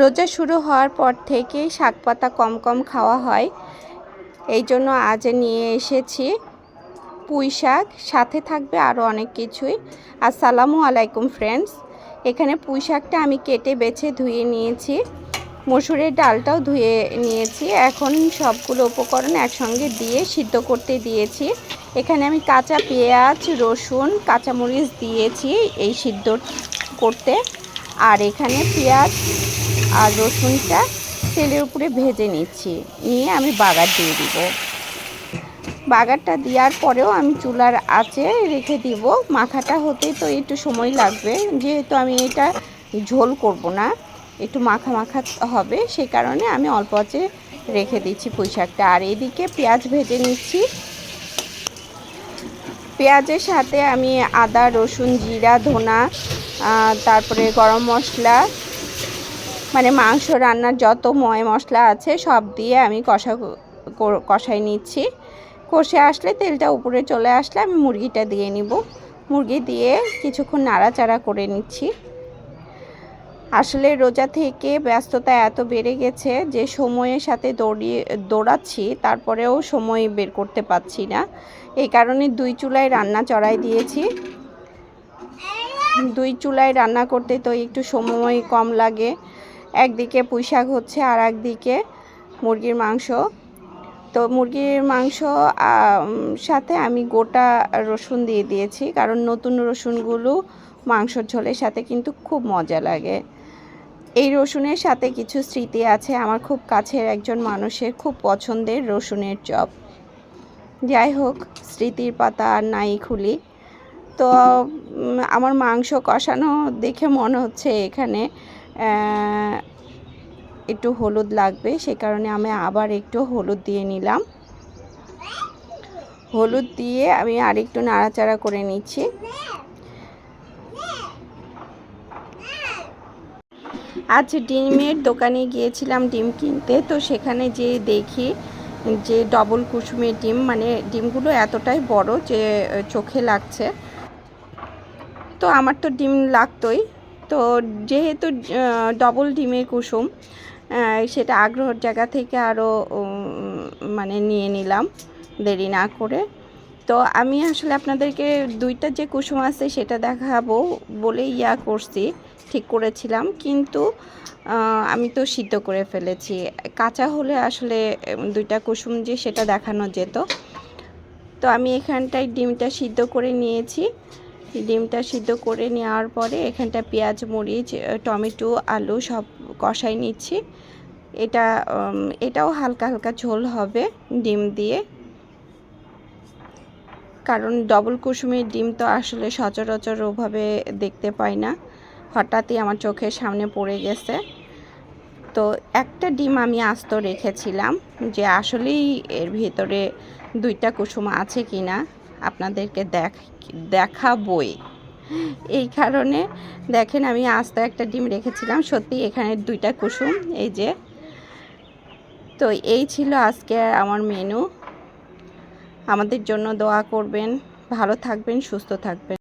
রোজা শুরু হওয়ার পর থেকেই শাক পাতা কম কম খাওয়া হয়। এই জন্য আজ নিয়ে এসেছি পুঁই শাক, সাথে থাকবে আরও অনেক কিছুই। আসসালামু আলাইকুম ফ্রেন্ডস এখানে পুঁই শাকটা আমি কেটে বেছে ধুয়ে নিয়েছি। মসুরের ডালটাও ধুয়ে নিয়েছি। এখন সবগুলো উপকরণ একসঙ্গে দিয়ে সিদ্ধ করতে দিয়েছি। এখানে আমি কাঁচা পেঁয়াজ, রসুন, কাঁচামরিচ দিয়েছি এই সিদ্ধ করতে। আর এখানে পেঁয়াজ আর রসুনটা তেলের উপরে ভেজে নিচ্ছি। নিয়ে আমি বাগার দিয়ে দিব। বাগারটা দেওয়ার পরেও আমি চুলার আঁচে রেখে দিব। মাখাটা হতে তো একটু সময় লাগবে। যেহেতু আমি এটা ঝোল করব না, একটু মাখা মাখা হবে সেই কারণে আমি অল্প আঁচে রেখে দিচ্ছি পুঁই শাকটা। আর এদিকে পেঁয়াজ ভেজে নিচ্ছি। পেঁয়াজের সাথে আমি আদা, রসুন, জিরা, ধনা তারপরে গরম মশলা মানে মাংস, রান্নার যত ময় মশলা আছে সব দিয়ে আমি কষা কষাই নিচ্ছি। কষে আসলে তেলটা উপরে চলে আসলে আমি মুরগিটা দিয়ে নিব। মুরগি দিয়ে কিছুক্ষণ নাড়াচাড়া করে নিচ্ছি। আসলে রোজা থেকে ব্যস্ততা এত বেড়ে গেছে যে সময়ের সাথে দৌড়িয়ে দৌড়াচ্ছি, তারপরেও সময় বের করতে পারছি না। এই কারণে দুই চুলায় রান্না চড়াই দিয়েছি। দুই চুলায় রান্না করতে তো একটু সময় কম লাগে। একদিকে পুঁই শাক হচ্ছে আর একদিকে মুরগির মাংস। তো মুরগির মাংস সাথে আমি গোটা রসুন দিয়ে দিয়েছি, কারণ নতুন রসুনগুলো মাংসর ঝোলের সাথে কিন্তু খুব মজা লাগে। এই রসুনের সাথে কিছু স্মৃতি আছে আমার খুব কাছের একজন মানুষের খুব পছন্দের রসুনের চপ। যাই হোক, স্মৃতির পাতা আর নাই খুলি। তো আমার মাংস কষানো দেখে মনে হচ্ছে এখানে একটু হলুদ লাগবে সে কারণে আমি আবার একটু হলুদ দিয়ে নিলাম। হলুদ দিয়ে আমি আরেকটু নাড়াচাড়া করে নিচ্ছি। আজ ডিমের দোকানে গিয়েছিলাম ডিম কিনতে, তো সেখানে যে দেখি যে ডবল কুসুমের ডিম মানে ডিমগুলো এতটাই বড় যে, চোখে লাগছে। তো আমার তো ডিম লাগতোই। তো যেহেতু ডবল ডিমের কুসুম সেটা আগ্রহের জায়গা থেকে আরও মানে নিয়ে নিলাম, দেরি না করে। তো আমি আসলে আপনাদেরকে দুইটা যে কুসুম আছে সেটা দেখাবো বলে ইয়া করছি, ঠিক করেছিলাম। কিন্তু আমি তো সিদ্ধ করে ফেলেছি। কাঁচা হলে আসলে দুইটা কুসুম যে সেটা দেখানো যেত। তো আমি এখানটায় ডিমটা সিদ্ধ করে নিয়েছি। ডিমটা সিদ্ধ করে নেওয়ার পরে এখানটা পেঁয়াজ, মরিচ টমেটো, আলু সব কষাই নিচ্ছি। এটা এটাও হালকা হালকা ঝোল হবে ডিম দিয়ে। কারণ ডবল কুসুমের ডিম তো আসলে সচরাচর ওভাবে দেখতে পাই না। হঠাৎই আমার চোখের সামনে পড়ে গেছে। তো একটা ডিম আমি আস্ত রেখেছিলাম যে আসলেই এর ভিতরে দুইটা কুসুম আছে কি না আপনাদেরকে দেখ, দেখাবই। এই কারণে দেখেন আমি আস্তে একটা ডিম রেখেছিলাম, সত্যি এখানে দুইটা কুসুম, এই যে। তো এই ছিল আজকে আমার মেনু। আমাদের জন্য দোয়া করবেন, ভালো থাকবেন, সুস্থ থাকবেন।